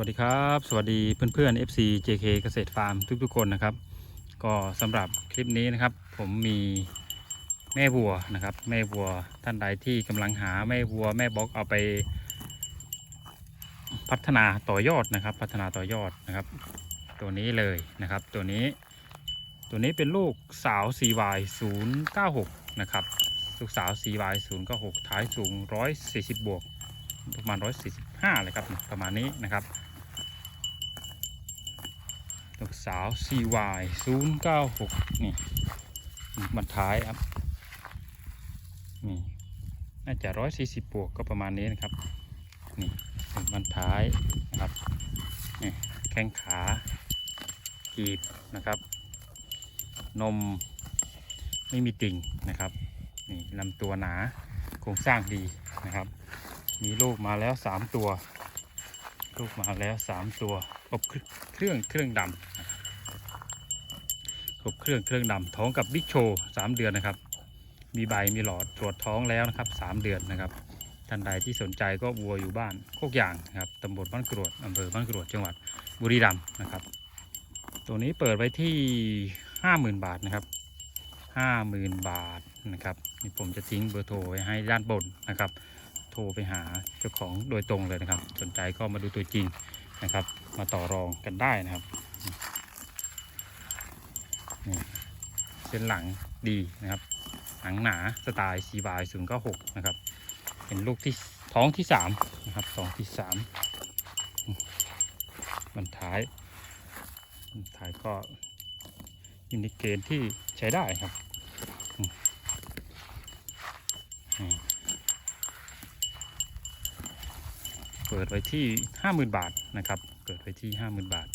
วัสดีครับ สวัสดีเพื่อนๆ FC JK เกษตรฟาร์มทุกๆคนนะครับ ก็สำหรับคลิปนี้นะครับ ผมมีแม่วัวนะครับ แม่วัวท่านใดที่กำลังหาแม่วัวแม่บล็อกเอาไป พัฒนาต่อยอดนะครับ พัฒนาต่อยอดนะครับ ตัวนี้เลยนะครับ ตัวนี้ ตัวนี้เป็นลูกสาว CY 096นะครับลูกสาว CY 096ท้ายสูง 140 บวกประมาณ 145 เลยครับ ประมาณนี้นะครับลูก สาว CY 096 นี่บรรท้ายครับนี่น่าจะ 140 บวกก็ประมาณนี้นะครับ นี่เป็นท้ายนะครับนี่แข้งขากีบนะครับ นมไม่มีติ่งนะครับนี่ลำตัวหนาโครงสร้างดีนะครับ มีลูกมาแล้วสามตัวลูกมาแล้วสามตัวครบเครื่องเครื่องดำครบ บเครื่องเครื่องดำท้องกับบิ๊กโชว์สามเดือนนะครับ มีใบมีหลอดตรวจท้องแล้วนะครับสามเดือนนะครับท่านใดที่สนใจก็วัวอยู่บ้านโคกอย่างนะครับตำบลบ้านกรวดอำเภอบ้านกรวดจังหวัดบุรีรัมย์นะครับ ตัวนี้เปิดไว้ที่ห้าหมื่นบาทนะครับห้าหมื่นบาทนะครับนี่ผมจะทิ้งเบอร์โทรไว้ให้ด้านบนนะครับ โทรไปหาเจ้าของโดยตรงเลยนะครับ สนใจก็มาดูตัวจริงนะครับ มาต่อรองกันได้นะครับ เส้นหลังดีนะครับหนังหนาสไตล์ซีบายศูนย์เก้าหกนะครับ เป็นลูกที่ท้องที่สามนะครับท้องที่สามบรรท้ายบรรท้ายก็อินดิเกนที่ใช้ได้ครับเปิดไว้ที่ 50,000 บาทนะครับเปิดไว้ที่ 50,000 บาท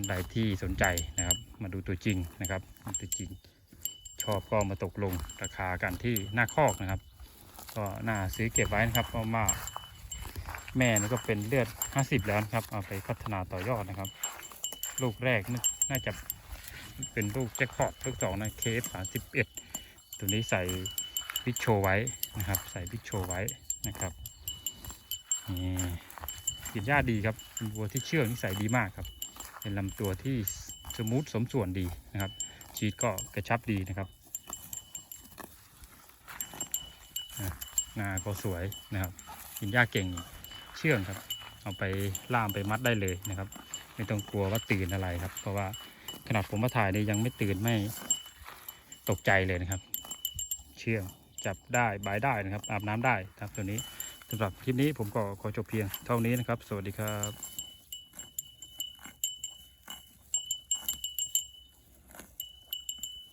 ท่านใดที่สนใจนะครับ มาดูตัวจริงนะครับตัวจริงชอบก็มาตกลงราคากันที่หน้าคอกนะครับ ก็น่าซื้อเก็บไว้นะครับเพราะว่าแม่นี่ก็เป็นเลือด 50 แล้วนะครับ เอาไปพัฒนาต่อยอดนะครับ ลูกแรกน่าน่าจะเป็นลูกแจ็คพอตลูกสองนะเคฟสามสิบเอ็ดตัวนี้ใส่พิชโชไว้นะครับ ใส่พิชโชไว้นะครับนี่กินหญ้าดีครับเป็นวัวที่เชื่องนิสัยดีมากครับ เป็นลำตัวที่สมูทสมส่วนดีนะครับ ชีดก็กระชับดีนะครับหน้าก็สวยนะครับ กินหญ้าเก่งเชื่องครับ เอาไปล่ามไปมัดได้เลยนะครับ ไม่ต้องกลัวว่าตื่นอะไรครับ เพราะว่าขนาดผมมาถ่ายเนี่ยยังไม่ตื่นไม่ตกใจเลยนะครับ เชื่องจับได้บายได้นะครับอาบน้ำได้ครับตัวนี้สำหรับคลิปนี้ผมก็ขอจบเพียงเท่านี้นะครับ สวัสดีครับ